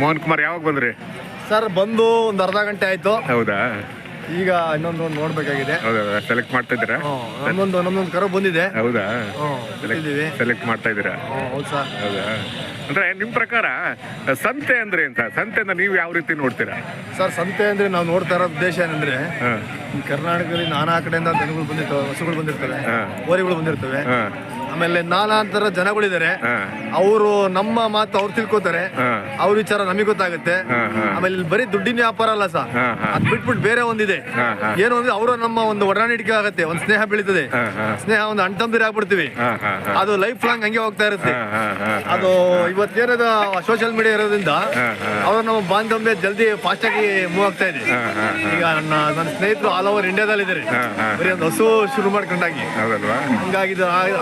ಮೋಹನ್ ಕುಮಾರ್ ಯಾವಾಗ ಬಂದ್ರಿ? ಸರ್ ಬಂದು ಒಂದು ಅರ್ಧ ಗಂಟೆ ಆಯ್ತು. ಹೌದಾ? ಈಗ ಇನ್ನೊಂದು ಒಂದು ನೋಡ್ಬೇಕಾಗಿದೆ. ಹೌದಾ ಸೆಲೆಕ್ಟ್ ಮಾಡ್ತಾ ಇದ್ದೀರಾ? ನಮ್ಮೊಂದು ನಮ್ಮೊಂದು ಕರು ಬಂದಿದೆ. ಹೌದಾ? ಸೆಲೆಕ್ಟ್ ಮಾಡ್ತಾ ಇದ್ದೀರಾ? ಹೌದು ಸರ್. ಹೌದಾ? ಅಂದ್ರೆ ನಿಮ್ ಪ್ರಕಾರ ಸಂತೆ ಅಂದ್ರೆ ಅಂತ ಸಂತೆ ಅಂದ್ರೆ ನೀವು ಯಾವ ರೀತಿ ನೋಡ್ತೀರಾ? ಸರ್ ಸಂತೆ ಅಂದ್ರೆ ನಾವು ನೋಡ್ತಾ ಇರೋ ಉದ್ದೇಶ ಏನಂದ್ರೆ ಕರ್ನಾಟಕದಲ್ಲಿ ನಾನಾ ಕಡೆಯಿಂದ ದನಗಳು ಬಂದಿರ್ತವೆ ಹಸುಗಳು ಬಂದಿರ್ತವೆ ಹೋರಿಗಳು ಓರಿಗಳು ಬಂದಿರ್ತವೆ ಆಮೇಲೆ ನಾನಾ ತರ ಜನಗಳಿದ್ದಾರೆ ಅವರು ನಮ್ಮ ಮಾತು ಅವ್ರು ತಿಳ್ಕೊತಾರೆ. ಅವ್ರ ವಿಚಾರ ನಮಗೆ ಗೊತ್ತಾಗುತ್ತೆ. ಆಮೇಲೆ ಇಲ್ಲಿ ಬರೀ ದುಡ್ಡಿನ ವ್ಯಾಪಾರ ಅಲ್ಲ ಸರ್. ಅದ್ ಬಿಟ್ಬಿಟ್ಟು ಬೇರೆ ಒಂದಿದೆ. ಏನು ಅಂದ್ರೆ ಅವರು ನಮ್ಮ ಒಂದು ಒಡನಾಡಿಕೆ ಆಗುತ್ತೆ ಒಂದು ಸ್ನೇಹ ಬೆಳೀತದೆ. ಸ್ನೇಹ ಒಂದು ಅಣ್ತಂದಿರಿ ಆಗ್ಬಿಡ್ತೀವಿ. ಅದು ಲೈಫ್ ಲಾಂಗ್ ಹಂಗೆ ಹೋಗ್ತಾ ಇರುತ್ತೆ. ಅದು ಇವತ್ತೇನದ ಸೋಷಿಯಲ್ ಮೀಡಿಯಾ ಇರೋದ್ರಿಂದ ಅವ್ರ ನಮ್ಮ ಬಾಂಧವ್ಯ ಜಲ್ದಿ ಫಾಸ್ಟ್ ಆಗಿ ಮೂವ್ ಆಗ್ತಾ ಇದೆ. ಈಗ ನನ್ನ ನನ್ನ ಸ್ನೇಹಿತರು ಆಲ್ ಓವರ್ ಇಂಡಿಯಾದಲ್ಲಿ ಇದ್ದಾರೆ ಹಾ. ಬರೀ ಒಂದು ಹಸು ಶುರು ಮಾಡ್ಕೊಂಡಾಗಿ. ಹಂಗಾಗಿ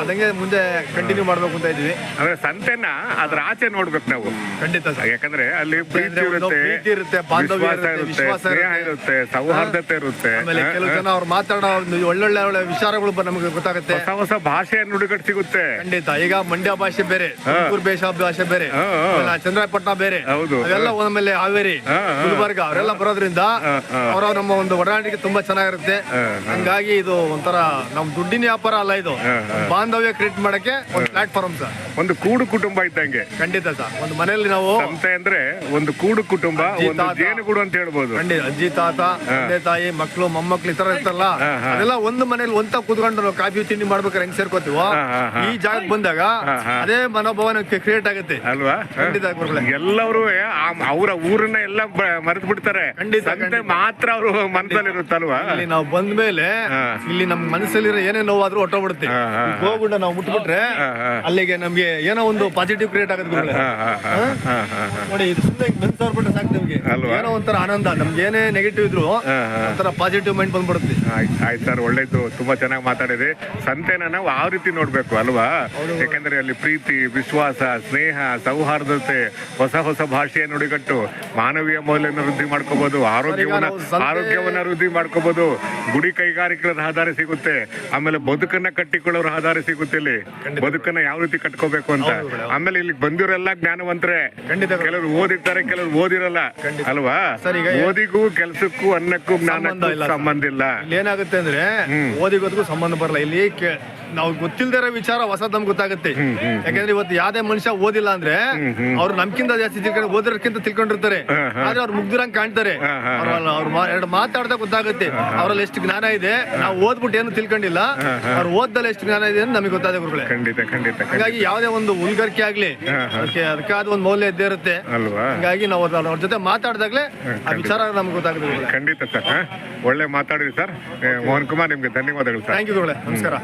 ಅದಂಗೆ ಮುಂದೆ ಕಂಟಿನ್ಯೂ ಮಾಡ್ಬೇಕು ಅಂತ ಇದೀವಿ ಅಂದ್ರೆ ಸಂತೆನ ಅದ್ರ ಆಚೆ ನೋಡ್ಬೇಕು ನಾವು ಖಂಡಿತ ಸರ್ ಯಾಕಂದ್ರೆ ಅಲ್ಲಿ ಪ್ರೀತಿ ಇರುತ್ತೆ ಪ್ರೀತಿ ಇರುತ್ತೆ, ಬಾಂಧವ್ಯ ವಿಶ್ವಾಸ ಇರುತ್ತೆ, ಇರುತ್ತೆ ವಿಶ್ವಾಸ ಸ್ನೇಹ ಇರುತ್ತೆ. ಇರುತ್ತೆ ಸೌಹಾರ್ದತೆ ಇರುತ್ತೆ ಆಮೇಲೆ ಕೆಲವು. ಜನ ಅವ್ರು ಮಾತಾಡೋ ಒಂದು ಒಳ್ಳೊಳ್ಳೆ ಒಳ್ಳೆ ವಿಚಾರಗಳು ಬ- ನಮಗೆ ಗೊತ್ತಾಗುತ್ತೆ ಹೊಸ ಹೊಸ ಭಾಷೆಯ ನುಡಿಗಟ್ಟು ಸಿಗುತ್ತೆ ಖಂಡಿತ ಈಗ ಮಂಡ್ಯ ಭಾಷೆ ಬೇರೆ ತುಮಕೂರು ಬೇಷ ಭಾಷೆ ಬೇರೆ ಹಾ, ಹಾ. ಆಮೇಲೆ ಚಂದ್ರಾಯಪಟ್ಟಣ ಬೇರೆ ಹೌದು. ಅವೆಲ್ಲ ಆಮೇಲೆ ಹಾವೇರಿ ಹಾ, ಹಾ. ಗುಲ್ಬರ್ಗ ಅವರೆಲ್ಲ ಬರೋದ್ರಿಂದ. ಅವರ ನಮ್ಮ ಒಂದು ಒಡನಾಟಿಕೆ ತುಂಬಾ ಚೆನ್ನಾಗಿರುತ್ತೆ ಹಾ, ಹಂಗಾಗಿ ಇದು ಒಂಥರ ನಮ್ ದುಡ್ಡಿನ ವ್ಯಾಪಾರ ಅಲ್ಲ ಇದು ಹಾ, ಹಾ. ಬಾಂಧವ್ಯ ಕ್ರಿಯೇಟ್ ಮಾಡಕ್ಕೆ ಒಂದು ಪ್ಲಾಟ್ಫಾರ್ಮ್ ಸರ್ ಒಂದು ಕೂಡು ಕುಟುಂಬ ಇದ್ದಂಗೆ. ಖಂಡಿತ ಸರ್ ಒಂದು ಮನೆಯಲ್ಲಿ ನಾವು ಅಂತ ಅಂದ್ರೆ ಒಂದು ಕೂಡು ಕುಟುಂಬ ಅಜ್ಜಿ, ಒಂದು ತಾತ. ಜೇನುಗೂಡು ಅಂತ ಹೇಳ್ಬೋದು. ಖಂಡಿತ. ಅಜ್ಜಿ ತಾತ ತಂದೆ ತಾಯಿ ಮಕ್ಕಳು ಮೊಮ್ಮಕ್ಳು ಈ ತರ ಇರ್ತಾರಲ್ಲ ಹಾ. ಅದೆಲ್ಲ ಒಂದು ಮನೇಲಿ ಒಂತ ಕೂತ್ಕೊಂಡು ನಾವು ಕಾಫಿ ತಿಂಡಿ ಮಾಡ್ಬೇಕಾದ್ರೆ ಹೆಂಗ್ ಸೇರ್ಕೋತೀವೋ? ಹಾ, ಹಾ, ಹಾ. ಈ ಜಾಗಕ್ಕೆ ಬಂದಾಗ. ಅದೇ ಮನೋಭಾವನ ಕ್ರಿಯೇಟ್ ಆಗುತ್ತೆ. ಅಲ್ವಾ? ಖಂಡಿತ ಗುರುಗಳೇ. ಎಲ್ಲರೂ ಅವರ ಊರನ್ನ ಎಲ್ಲ ಮರೆತು ಬಿಡ್ತಾರೆ. ಖಂಡಿತ, ಸಂತೆ ಖಂಡಿತ. ಮಾತ್ರ ಅವರು ಮನಸ್ಸಲ್ಲಿ ಇರುತ್ತಲ್ವಾ ಇಲ್ಲಿ ನಾವು ಬಂದ ಮೇಲೆ ಇಲ್ಲಿ ನಮ್ಮ ಮನಸ್ಸಲ್ಲಿರೋ ಏನೇ ನೋವಾದ್ರೂ ಹೊಟ್ಟೋಗ್ಬಿಡುತ್ತೆ ಹಾ, ಹಾ, ಈಗ ಹೋಗ್ಬಿಟ್ಟು ನಾವು ಹಾ. ಅಲ್ಲಿಗೆ ನಮ್ಗೆ ಏನೋ ಒಂದು ಪಾಸಿಟಿವ್ ಕ್ರಿಯೇಟ್ ಆಗುತ್ತೆ. ನೋಡಿ ಇದು ಸುಮ್ಮನೆ ಮೆನ್ಸ್ ಸಾಕು ನಮ್ಗೆ? ಏನೋ ಒಂಥರ ಆನಂದ. ನಮ್ಗೆ ಏನೇ ನೆಗೆಟಿವ್ ಇದ್ರು. ಒಂಥರ ಪಾಸಿಟಿವ್ ಮೈಂಡ್ ಬಂದ್ಬಿಡುತ್ತೆ. ಆಯ್ತು ಸರ್ ಒಳ್ಳೇದು. ತುಂಬಾ ಚೆನ್ನಾಗಿ ಮಾತಾಡಿದ್ರಿ. ಸಂತೆನ ನಾವು ಆ ರೀತಿ ನೋಡ್ಬೇಕು ಅಲ್ವಾ? ಯಾಕಂದ್ರೆ ಅಲ್ಲಿ ಪ್ರೀತಿ ವಿಶ್ವಾಸ ಸ್ನೇಹ ಸೌಹಾರ್ದತೆ ಹೊಸ ಹೊಸ ಭಾಷೆಯ ನುಡಿಗಟ್ಟು ಮಾನವೀಯ ಮೌಲ್ಯನ ವೃದ್ಧಿ ಮಾಡ್ಕೋಬಹುದು ಆರೋಗ್ಯವನ್ನ ಆರೋಗ್ಯವನ್ನ ವೃದ್ಧಿ ಮಾಡ್ಕೋಬಹುದು ಗುಡಿ ಕೈಗಾರಿಕೆಗಳ ರಹದಾರಿ ಸಿಗುತ್ತೆ ಆಮೇಲೆ ಬದುಕನ್ನ ಕಟ್ಟಿಕೊಳ್ಳೋ ರಹದಾರಿ ಸಿಗುತ್ತೆ ಇಲ್ಲಿ. ಬದುಕನ್ನ ಯಾವ ರೀತಿ ಕಟ್ಕೋಬೇಕು ಅಂತ. ಆಮೇಲೆ ಇಲ್ಲಿ ಬಂದಿರೋಲ್ಲ ಜ್ಞಾನವಂತರೇ. ಕೆಲವರು ಓದಿರ್ತಾರೆ ಕೆಲವರು ಓದಿರಲ್ಲ. ಅಲ್ವಾ? ಸರ್, ಈಗ ಓದಿಗೂ ಕೆಲಸಕ್ಕೂ ಅನ್ನಕ್ಕೂ ಜ್ಞಾನಕ್ಕೂ. ಸಂಬಂಧ ಇಲ್ಲ. ಏನಾಗುತ್ತೆ ಅಂದ್ರೆ ಓದಿಗೋದಕ್ಕೂ ಸಂಬಂಧ ಬರಲ್ಲ. ಇಲ್ಲಿ ನಾವು ಗೊತ್ತಿಲ್ದಿರೋ ವಿಚಾರ ಹೊಸದ್ ನಮ್ಗೆ ಗೊತ್ತಾಗುತ್ತೆ ಯಾಕಂದ್ರೆ ಇವತ್ತು ಯಾವ್ದೇ ಮನುಷ್ಯ ಓದಿಲ್ಲ ಅಂದ್ರೆ ಅವ್ರು ನಮ್ಕಿಂತ ಜಾಸ್ತಿ ತಿಳ್ಕೊಂಡು ಓದಿರೋಕ್ಕಿಂತ ತಿಳ್ಕೊಂಡಿರ್ತಾರೆ. ಆದ್ರೆ ಅವ್ರು ಮುಗ್ದಿರಂಗ್ ಕಾಣ್ತಾರೆ. ಅವ್ರು ಎರಡು ಮಾತಾಡ್ದಾಗ ಗೊತ್ತಾಗುತ್ತೆ. ಅವ್ರಲ್ಲಿ ಎಷ್ಟು ಜ್ಞಾನ ಇದೆ ನಾವು ಓದ್ಬಿಟ್ಟು ಏನು ತಿಳ್ಕೊಂಡಿಲ್ಲ. ಅವ್ರು ಓದ್ದಲ್ಲಿ ಎಷ್ಟು ಜ್ಞಾನ ಇದೆ ಅಂತ ನಮಗೆ ಗೊತ್ತಾದ ಗುರುಗಳೇ. ಖಂಡಿತ ಖಂಡಿತ ಹಾಗಾಗಿ ಯಾವುದೇ ಒಂದು ಉಲ್ಗರಿಕೆ ಆಗ್ಲಿ ಅದಕ್ಕೆ ಅದಕ್ಕಾದ ಒಂದು ಮೌಲ್ಯ ಇದ್ದೇ ಇರುತ್ತೆ. ಹಂಗಾಗಿ ನಾವು ಅವ್ರ ಜೊತೆ ಮಾತಾಡ್ದಾಗ್ಲೇ ಆ ವಿಚಾರ ನಮ್ಗೆ ಗೊತ್ತಾಗುತ್ತೆ ಖಂಡಿತ ಸರ್ ಒಳ್ಳೆ ಮಾತಾಡಿದ್ರಿ ಸರ್. ಮೋಹನ್ ಕುಮಾರ್ ನಿಮ್ಗೆ ಧನ್ಯವಾದಗಳು ಸರ್. ಥ್ಯಾಂಕ್ ಯು ಗುರುಗಳೇ. ನಮಸ್ಕಾರ.